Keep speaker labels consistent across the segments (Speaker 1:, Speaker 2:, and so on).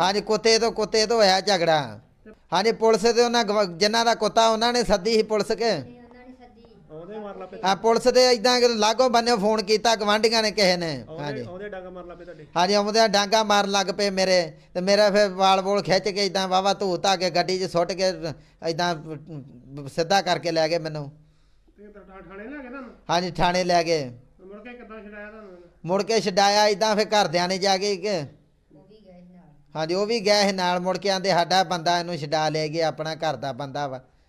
Speaker 1: ਹਾਂਜੀ ਕੁੱਤੇ ਤੋਂ ਕੁੱਤੇ ਤੋਂ ਹੋਇਆ ਝਗੜਾ। ਹਾਂਜੀ ਪੁਲਿਸ ਤੇ ਉਹਨਾਂ ਗਵ- ਜਿਨ੍ਹਾਂ ਦਾ ਕੁੱਤਾ ਉਹਨਾਂ ਨੇ ਸੱਦੀ ਸੀ ਪੁਲਿਸ ਕੇ?
Speaker 2: ਆਉਂਦੇ ਮਾਰ ਲਾ ਪੇ
Speaker 1: ਆ ਪੁਲਿਸ ਦੇ ਇਦਾਂ ਲਾਗੋ ਬੰਨੇ ਫੋਨ ਕੀਤਾ ਗਵਾਂਢੀਆਂ ਨੇ ਕਿਸੇ ਨੇ।
Speaker 2: ਆਉਂਦੇ
Speaker 1: ਹਾਂਜੀ।
Speaker 2: ਆਉਂਦੇ ਡਾਂਗਾ ਮਾਰ ਲਾ ਪੇ ਤੁਹਾਡੇ।
Speaker 1: ਹਾਂਜੀ ਆਉਂਦਿਆਂ ਡਾਂਗਾ ਮਾਰਨ ਲੱਗ ਪਏ ਮੇਰੇ। ਤੇ ਮੇਰਾ ਫਿਰ ਵਾਲ ਵੋਲ ਖਿੱਚ ਕੇ ਇਦਾਂ ਵਾਵਾ ਧੂ ਧਾ ਕੇ ਗੱਡੀ 'ਚ ਸੁੱਟ ਕੇ ਇਦਾਂ ਸਿੱਧਾ ਕਰਕੇ ਲੈ ਗਏ ਮੈਨੂੰ।
Speaker 2: ਤੇ ਥਾਣੇ ਲੈ ਕੇ ਤੁਹਾਨੂੰ?
Speaker 1: ਹਾਂਜੀ ਥਾਣੇ ਲੈ ਗਏ।
Speaker 2: ਮੁੜ ਕੇ ਕਿੱਦਾਂ ਛਡਾਇਆ ਤੁਹਾਨੂੰ?
Speaker 1: ਮੁੜ ਕੇ ਛਡਾਇਆ ਇਦਾਂ ਫਿਰ ਘਰਦਿਆਂ ਨੇ ਜਾ ਕੇ ਕਿ ਹਾਂਜੀ, ਉਹ ਵੀ ਗਏ ਸੀ ਨਾਲ, ਮੁੜ ਕੇ ਆਂਦੇ ਸਾਡਾ ਬੰਦਾ ਇਹਨੂੰ ਛਡਾ ਲੈ ਗਿਆ, ਆਪਣਾ ਘਰ ਦਾ ਬੰਦਾ ਵਾ।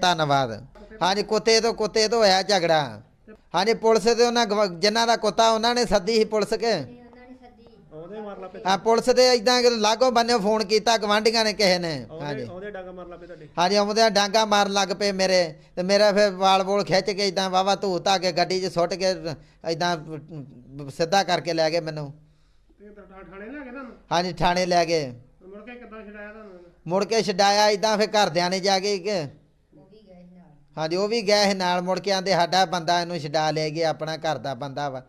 Speaker 1: ਧੰਨਵਾਦ। ਹਾਂਜੀ ਕੁੱਤੇ ਤੋਂ ਕੁੱਤੇ ਤੋਂ ਹੋਇਆ ਝਗੜਾ। ਹਾਂਜੀ ਪੁਲਿਸ ਤੇ ਉਹਨਾਂ ਗਵ- ਜਿਨ੍ਹਾਂ ਦਾ ਕੁੱਤਾ ਉਹਨਾਂ ਨੇ ਸੱਦੀ ਸੀ ਪੁਲਿਸ ਕੇ?
Speaker 2: ਆਉਂਦੇ ਮਾਰ ਲਾ
Speaker 1: ਪੁਲਿਸ ਦੇ ਇਦਾਂ ਲਾਗੋ ਬੰਨੇ ਫੋਨ ਕੀਤਾ ਗਵਾਂਢੀਆਂ ਨੇ ਕਿਸੇ ਨੇ।
Speaker 2: ਆਉਂਦੇ
Speaker 1: ਹਾਂਜੀ।
Speaker 2: ਆਉਂਦੇ ਡਾਂਗਾ ਮਾਰ ਲਾ ਪੇ ਤੁਹਾਡੇ।
Speaker 1: ਹਾਂਜੀ ਆਉਂਦਿਆਂ ਡਾਂਗਾ ਮਾਰਨ ਲੱਗ ਪਏ ਮੇਰੇ। ਤੇ ਮੇਰਾ ਫਿਰ ਵਾਲ ਵੋਲ ਖਿੱਚ ਕੇ ਇਦਾਂ ਵਾਵਾ ਧੂ ਧਾ ਕੇ ਗੱਡੀ 'ਚ ਸੁੱਟ ਕੇ ਇਦਾਂ ਸਿੱਧਾ ਕਰਕੇ ਲੈ ਗਏ ਮੈਨੂੰ।
Speaker 2: ਤੇ ਥਾਣੇ ਲੈ ਕੇ ਤੁਹਾਨੂੰ?
Speaker 1: ਹਾਂਜੀ ਥਾਣੇ ਲੈ ਗਏ।
Speaker 2: ਮੁੜ ਕੇ ਕਿੱਦਾਂ ਛਡਾਇਆ ਤੁਹਾਨੂੰ?
Speaker 1: ਮੁੜ ਕੇ ਛਡਾਇਆ ਇਦਾਂ ਫਿਰ ਘਰਦਿਆਂ ਨੇ ਜਾ ਕੇ ਕਿ ਹਾਂਜੀ, ਉਹ ਵੀ ਗਏ ਸੀ ਨਾਲ, ਮੁੜ ਕੇ ਆਂਦੇ ਸਾਡਾ ਬੰਦਾ ਇਹਨੂੰ ਛਡਾ ਲੈ ਗਿਆ, ਆਪਣਾ ਘਰ ਦਾ ਬੰਦਾ ਵਾ।